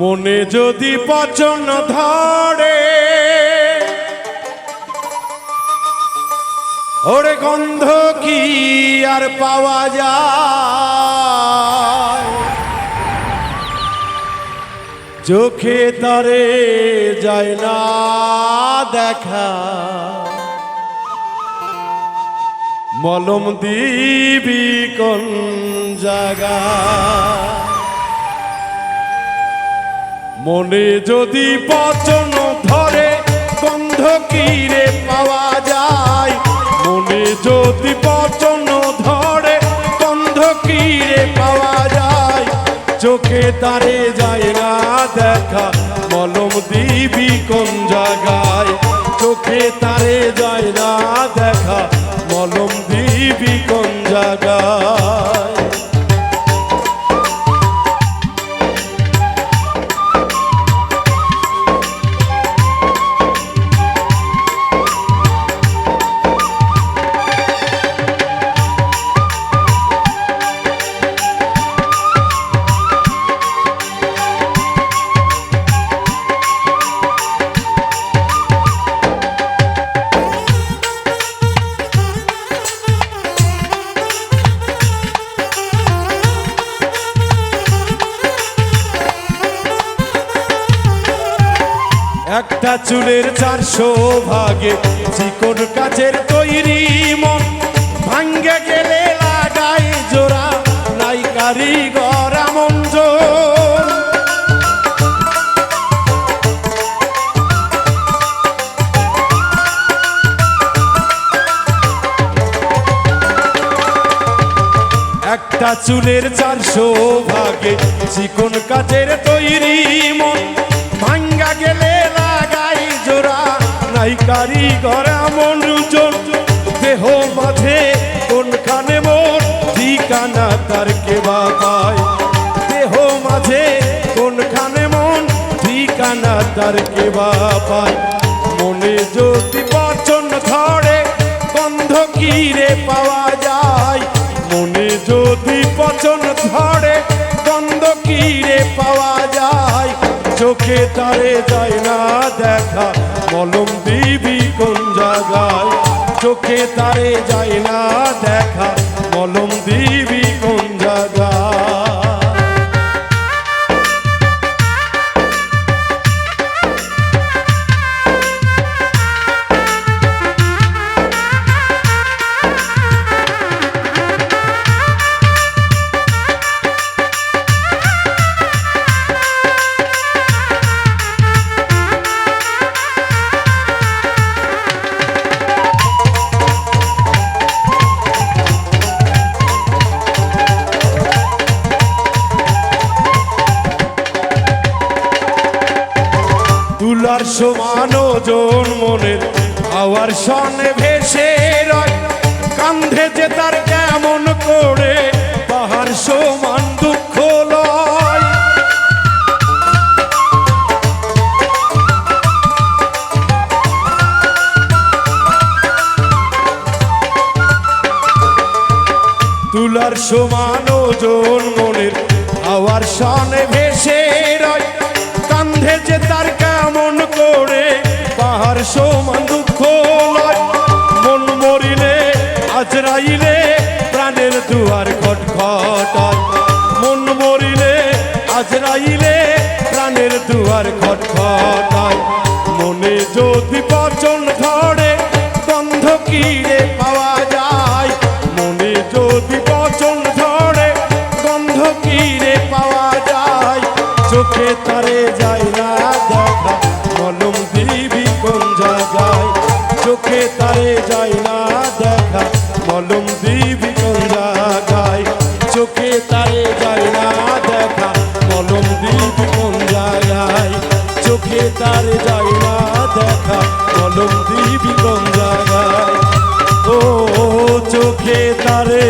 মনে যদি পচন ধরে, ওরে গন্ধ কি আর পাওয়া যায়? চোখে তারে যায় না দেখা। মলম দিবি কোন জায়গা মনে যদি পচন ধরে গন্ধ কিরে পাওয়া যায়? মনে যদি পচন ধরে গন্ধ কিরে পাওয়া যায়? চোখে তারে যায় না দেখা, মলম দিবি কোন জায়গায়? চোখে তারে যায় না দেখা, মলম দিবি কোন জায়গায়? একটা চুলের চারশো ভাগে চিকন কাচের তৈরি মন। ভাঙ্গে গেলে লাগাই জোড়া, নাই কারিগর মঞ্জন একটা চুলের চারশো ভাগে চিকন কাচের তৈরি মন। নাই কারিগর মন রুজন দেহ মাঝে কোনখানে মোর ঠিকানা, তার কেবা পায়? দেহ মাঝে কোনখানে মন ঠিকানা, তার কেবা পায়? মনে যদি পাচন ধরে, গন্ধ কিরে পাওয়া যায়? মনে যদি পচন ধরে, গন্ধ কিরে পাওয়া যায়? চোখে তারে যায় না দেখা, মলম তারে যায় না। তুলার সমান ওজন মনের আওয়ার সনে ভেসে রয়। কান্ধে যে তার কেমন করে পাহাড় সমান দুঃখ লয়। তুলার সমান ওজন মনের আওয়ার সনে ভেসে রয়। কান্ধে যে তার সমান দুঃখ লয়। মন মরিলে আজরাইলে প্রাণের দুয়ার খটখটায়। মন মরিলে আজরাইলে প্রাণের দুয়ার খটখটায়। মনে যদি পচন ধরে, গন্ধ কিরে পাওয়া যায়। মনে যদি পচন ধরে, গন্ধ কিরে পাওয়া যায়। চোখে তারে যায় চোখে তারে যায় না দেখা, মলম দিবি কইরা গায় চোখে তারে যায় না দেখা, মলম দিবি কোন চোখে তারে যায় না দেখা, মলম দিবি কোন জায়গায় ও, চোখে তারে